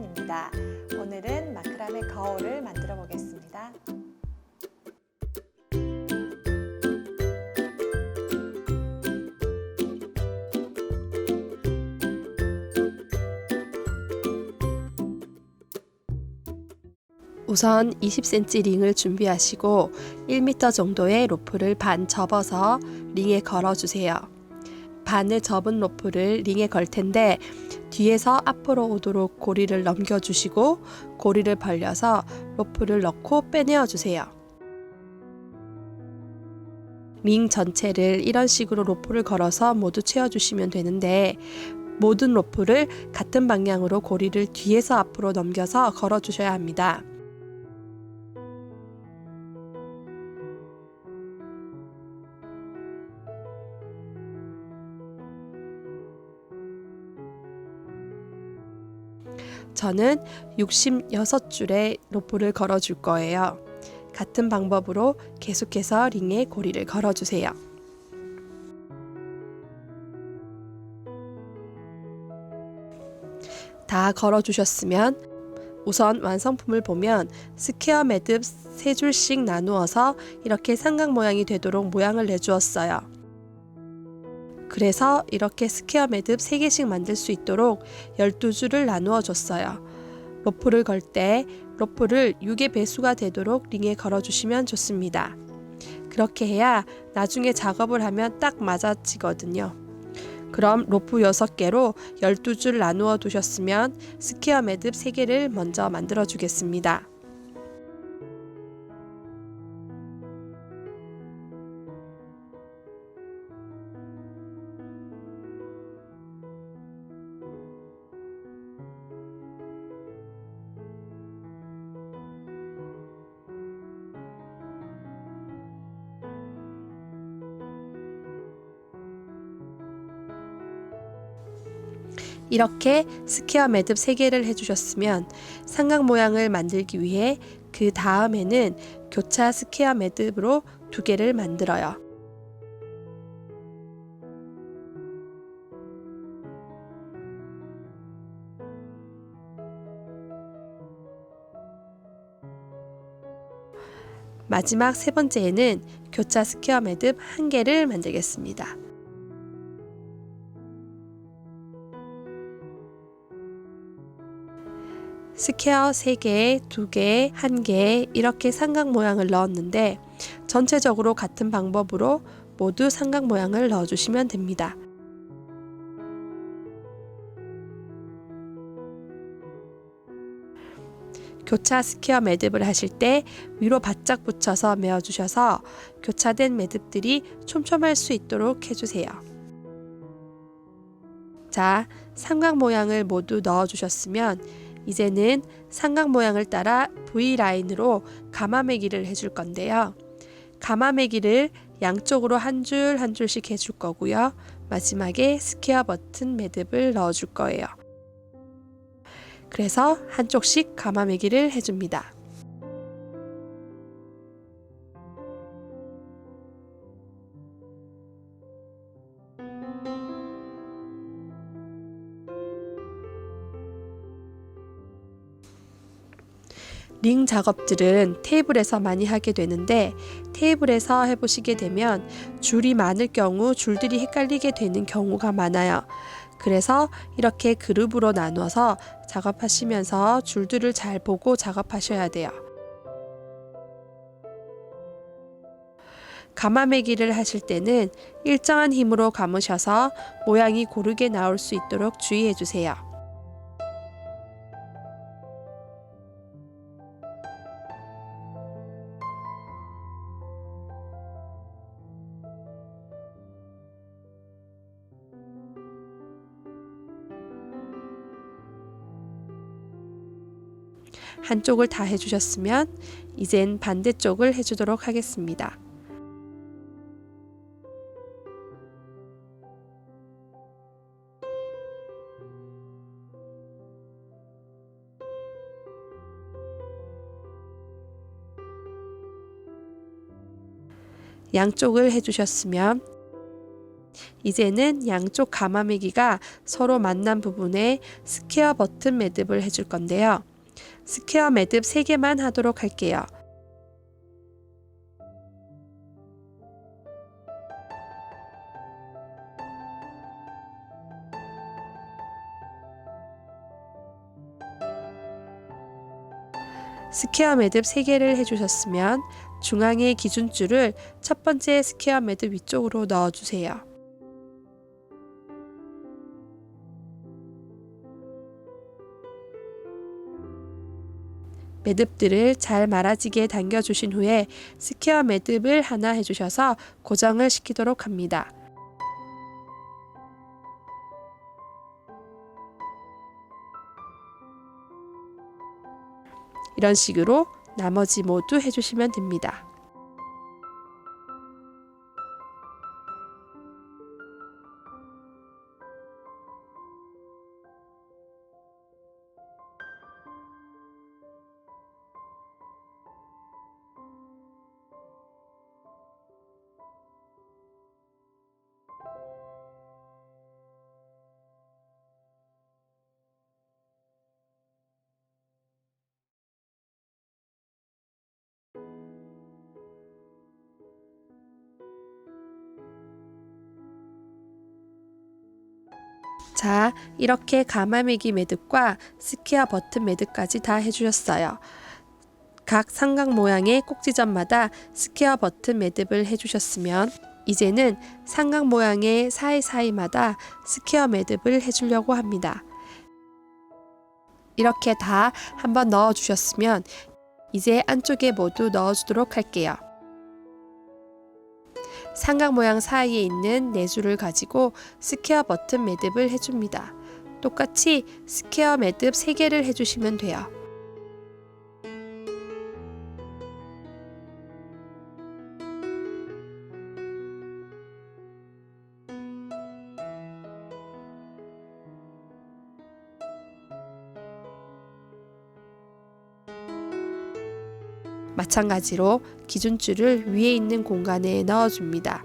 시간입니다. 오늘은 마크라메 거울을 만들어 보겠습니다. 우선 20cm 링을 준비하시고 1m 정도의 로프를 반 접어서 링에 걸어주세요. 반을 접은 로프를 링에 걸 텐데 뒤에서 앞으로 오도록 고리를 넘겨주시고 고리를 벌려서 로프를 넣고 빼내어 주세요. 링 전체를 이런 식으로 로프를 걸어서 모두 채워주시면 되는데 모든 로프를 같은 방향으로 고리를 뒤에서 앞으로 넘겨서 걸어주셔야 합니다. 저는 66줄의 로프를 걸어줄 거예요. 같은 방법으로 계속해서 링에 고리를 걸어주세요. 다 걸어주셨으면 우선 완성품을 보면 스퀘어 매듭 3줄씩 나누어서 이렇게 삼각 모양이 되도록 모양을 내주었어요. 그래서 이렇게 스퀘어 매듭 3개씩 만들 수 있도록 12줄을 나누어 줬어요. 로프를 걸때 로프를 6의 배수가 되도록 링에 걸어주시면 좋습니다. 그렇게 해야 나중에 작업을 하면 딱 맞아지거든요. 그럼 로프 6개로 12줄 나누어 두셨으면 스퀘어 매듭 3개를 먼저 만들어 주겠습니다. 이렇게 스퀘어 매듭 3개를 해주셨으면 삼각 모양을 만들기 위해 그 다음에는 교차 스퀘어 매듭으로 2개를 만들어요. 마지막 세 번째에는 교차 스퀘어 매듭 1개를 만들겠습니다. 스퀘어 3개, 2개, 1개 이렇게 삼각 모양을 넣었는데 전체적으로 같은 방법으로 모두 삼각 모양을 넣어주시면 됩니다. 교차 스퀘어 매듭을 하실 때 위로 바짝 붙여서 메어주셔서 교차된 매듭들이 촘촘할 수 있도록 해주세요. 자, 삼각 모양을 모두 넣어주셨으면 이제는 삼각 모양을 따라 V 라인으로 가마매기를 해줄 건데요. 가마매기를 양쪽으로 한 줄 한 줄씩 해줄 거고요. 마지막에 스퀘어 버튼 매듭을 넣어줄 거예요. 그래서 한쪽씩 가마매기를 해줍니다. 링 작업들은 테이블에서 많이 하게 되는데 테이블에서 해보시게 되면 줄이 많을 경우 줄들이 헷갈리게 되는 경우가 많아요. 그래서 이렇게 그룹으로 나눠서 작업하시면서 줄들을 잘 보고 작업하셔야 돼요. 가마매기를 하실 때는 일정한 힘으로 감으셔서 모양이 고르게 나올 수 있도록 주의해 주세요. 한쪽을 다 해주셨으면 이젠 반대쪽을 해주도록 하겠습니다. 양쪽을 해주셨으면 이제는 양쪽 가마매기가 서로 만난 부분에 스퀘어 버튼 매듭을 해줄 건데요. 스퀘어 매듭 3개만 하도록 할게요. 스퀘어 매듭 3개를 해주셨으면 중앙의 기준줄을 첫 번째 스퀘어 매듭 위쪽으로 넣어주세요. 매듭들을 잘 말아지게 당겨주신 후에 스퀘어 매듭을 하나 해주셔서 고정을 시키도록 합니다. 이런 식으로 나머지 모두 해주시면 됩니다. 자, 이렇게 가마매기 매듭과 스퀘어 버튼 매듭까지 다 해주셨어요. 각 삼각 모양의 꼭지점마다 스퀘어 버튼 매듭을 해주셨으면 이제는 삼각 모양의 사이사이마다 스퀘어 매듭을 해주려고 합니다. 이렇게 다 한번 넣어주셨으면 이제 안쪽에 모두 넣어주도록 할게요. 삼각 모양 사이에 있는 내줄을 가지고 스퀘어 버튼 매듭을 해줍니다. 똑같이 스퀘어 매듭 3개를 해주시면 돼요. 마찬가지로 기준줄을 위에 있는 공간에 넣어줍니다.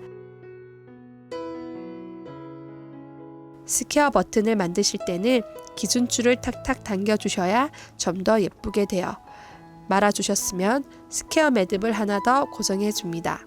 스퀘어 버튼을 만드실 때는 기준줄을 탁탁 당겨주셔야 좀 더 예쁘게 돼요. 말아주셨으면 스퀘어 매듭을 하나 더 고정해 줍니다.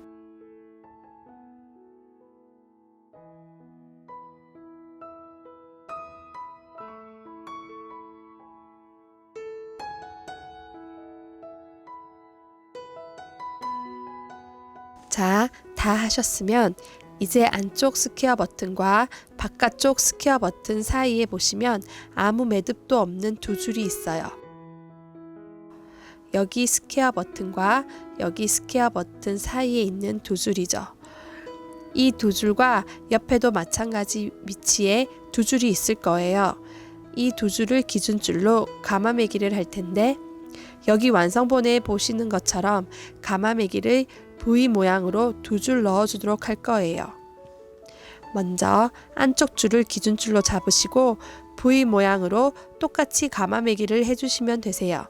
하셨으면 이제 안쪽 스퀘어 버튼과 바깥쪽 스퀘어 버튼 사이에 보시면 아무 매듭도 없는 두 줄이 있어요. 여기 스퀘어 버튼과 여기 스퀘어 버튼 사이에 있는 두 줄이죠. 이 두 줄과 옆에도 마찬가지 위치에 두 줄이 있을 거예요. 이 두 줄을 기준줄로 가마매기를 할 텐데 여기 완성본에 보시는 것처럼 가마매기를 V 모양으로 두 줄 넣어주도록 할 거예요. 먼저 안쪽 줄을 기준줄로 잡으시고 V 모양으로 똑같이 가마매기를 해주시면 되세요.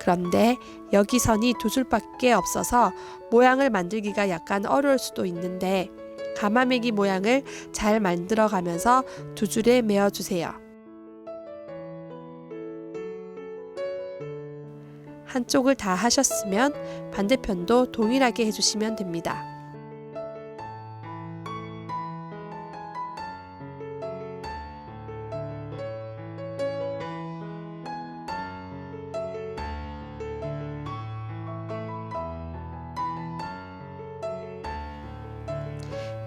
그런데 여기 선이 두 줄밖에 없어서 모양을 만들기가 약간 어려울 수도 있는데 가마매기 모양을 잘 만들어 가면서 두 줄에 메어주세요. 한쪽을 다 하셨으면 반대편도 동일하게 해주시면 됩니다.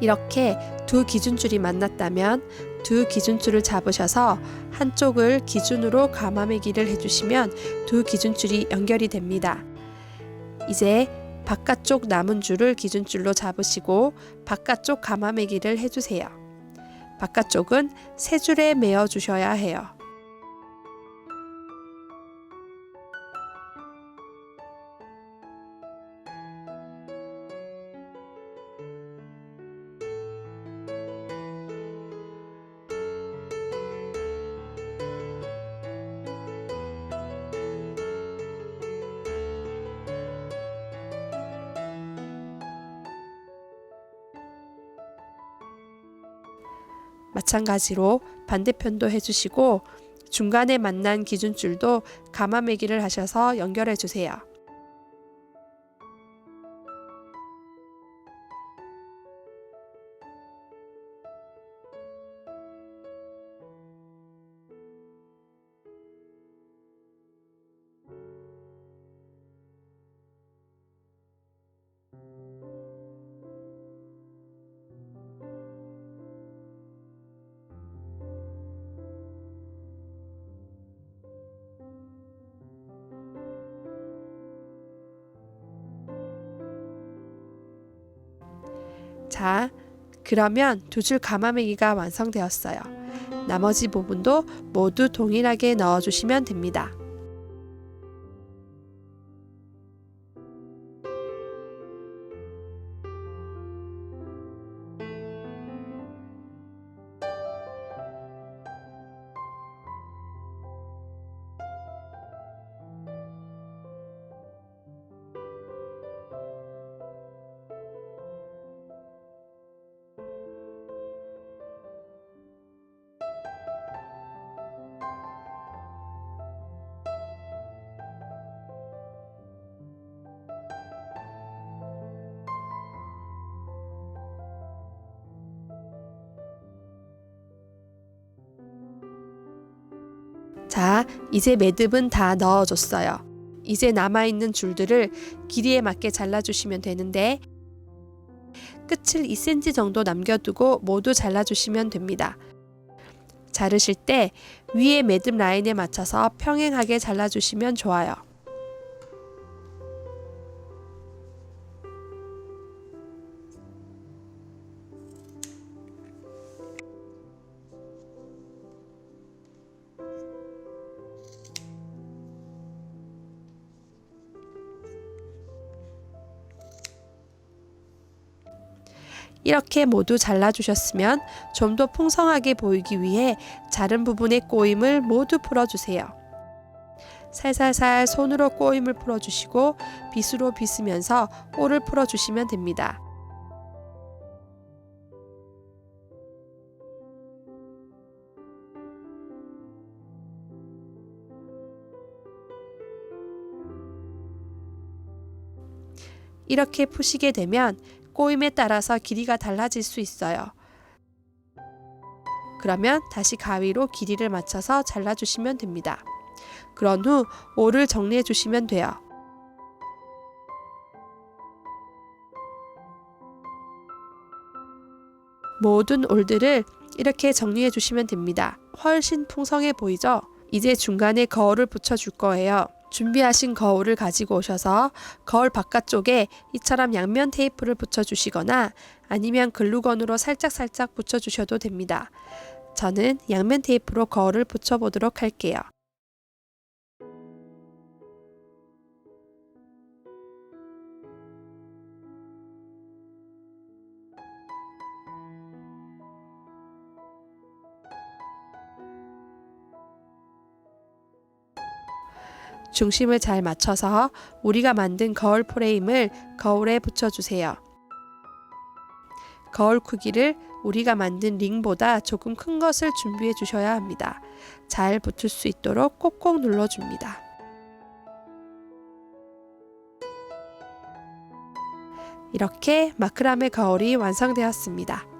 이렇게 두 기준줄이 만났다면 두 기준줄을 잡으셔서 한쪽을 기준으로 가마매기를 해주시면 두 기준줄이 연결이 됩니다. 이제 바깥쪽 남은 줄을 기준줄로 잡으시고 바깥쪽 가마매기를 해주세요. 바깥쪽은 세 줄에 매어 주셔야 해요. 마찬가지로 반대편도 해주시고 중간에 만난 기준줄도 가마매기를 하셔서 연결해 주세요. 자, 그러면 두 줄 가마매기가 완성되었어요. 나머지 부분도 모두 동일하게 넣어주시면 됩니다. 자, 이제 매듭은 다 넣어줬어요. 이제 남아있는 줄들을 길이에 맞게 잘라주시면 되는데 끝을 2cm 정도 남겨두고 모두 잘라주시면 됩니다. 자르실 때 위에 매듭 라인에 맞춰서 평행하게 잘라주시면 좋아요. 이렇게 모두 잘라주셨으면 좀 더 풍성하게 보이기 위해 자른 부분의 꼬임을 모두 풀어주세요. 살살살 손으로 꼬임을 풀어주시고 빗으로 빗으면서 올을 풀어주시면 됩니다. 이렇게 푸시게 되면 꼬임에 따라서 길이가 달라질 수 있어요. 그러면 다시 가위로 길이를 맞춰서 잘라주시면 됩니다. 그런 후 올을 정리해 주시면 돼요. 모든 올들을 이렇게 정리해 주시면 됩니다. 훨씬 풍성해 보이죠? 이제 중간에 거울을 붙여 줄 거예요. 준비하신 거울을 가지고 오셔서 거울 바깥쪽에 이처럼 양면 테이프를 붙여주시거나 아니면 글루건으로 살짝살짝 붙여주셔도 됩니다. 저는 양면 테이프로 거울을 붙여보도록 할게요. 중심을 잘 맞춰서 우리가 만든 거울 프레임을 거울에 붙여주세요. 거울 크기를 우리가 만든 링보다 조금 큰 것을 준비해 주셔야 합니다. 잘 붙을 수 있도록 꼭꼭 눌러줍니다. 이렇게 마크라메 거울이 완성되었습니다.